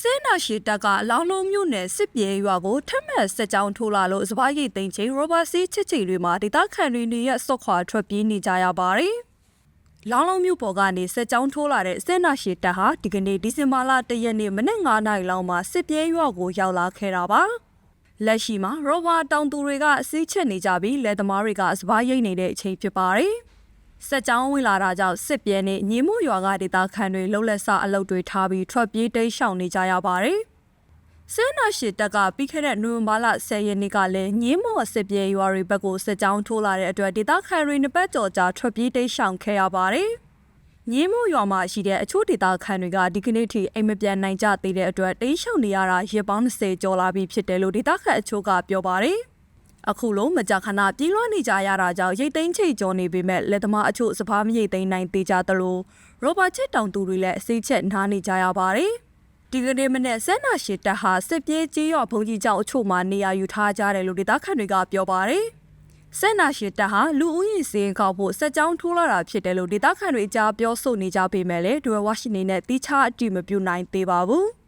စဲနာရှိတက်ကလောင်လုံးမြို့နယ်စစ်ပြေရွာကိုထက်မှတ်စစ်ကြောင်းထိုးလာလို့စပားရိတ်သိမ်းချိန်ရောဘာစီချစ်ချီတွေမှာဒေသခံတွေနေရဆော့ခွာထွက်ပြေးနေကြရပါတယ်။လောင်လုံးမြို့ပေါ်ကနေစစ်ကြောင်းထိုးလာတဲ့စဲနာရှိတက်ဟာဒီကနေ့ဒီဇင်ဘာလ၁ရက်နေ့မနက်9:00နာရီလောက်မှာစစ်ပြေရွာကိုရောက်လာခဲ့တာပါ။လက်ရှိမှာရောဘာတောင်သူတွေကအစည်းချက်နေကြပြီးလက်သမားတွေကစပားရိတ်နေတဲ့အချိန်ဖြစ်ပါတယ်။ စက်ကြောင်းဝင်လာတာကြောင့်စစ်ပြဲနဲ့ညီမို့ရွာကဒေသခံတွေလှုပ်လက်ဆအလုပ်တွေထားပြီးထွက်ပြေးတိမ်းရှောင်နေကြရပါတယ်။စဲနာရှိတက်ကပြီးခဲ့တဲ့နိုဝင်ဘာလ10ရက်နေ့ကလည်းညီမို့စစ်ပြဲရွာတွေဘက်ကိုစက်ကြောင်းထိုးလာတဲ့အတွက်ဒေသခံတွေနှစ်ပတ်ကျော်ကြာထွက်ပြေးတိမ်းရှောင်ခဲ့ရပါတယ်။ညီမို့ရွာမှာရှိတဲ့အချို့ဒေသခံတွေကဒီကနေ့ထိအိမ်မပြန်နိုင်ကြသေးတဲ့အတွက်တိမ်းရှောင်နေရတာရေပေါင်း20ကျော်လာပြီဖြစ်တယ်လို့ဒေသခံအချို့ကပြောပါတယ်။ အခုလိုမကြာခဏပြေးလွှားနေကြရတာကြောင့်ရိတ်သိမ်းချိတ်ကျော်နေပေမဲ့လက်သမားအချို့စပားမရိတ်သိမ်းနိုင်သေးကြသလိုရောဘာချစ်တောင်သူတွေလည်းအစိတ်ချက်နားနေကြရပါတယ်။ဒီကနေ့မနေ့ဆန်းနာရှိတက်ဟာစစ်ပြေးကြီးရောဘုံကြီးကျောင်းအချို့မှာနေရာယူထားကြတယ်လို့ဒေသခံတွေကပြောပါတယ်။ဆန်းနာရှိတက်ဟာလူဦးရေစင်းကောက်ဖို့စက်ကြောင်းထိုးလာတာဖြစ်တယ်လို့ဒေသခံတွေအကြားပြောဆိုနေကြပေမဲ့လည်းဒွယ်ဝါရှင်နေနဲ့တီးခြားအတိမပြုနိုင်သေးပါဘူး။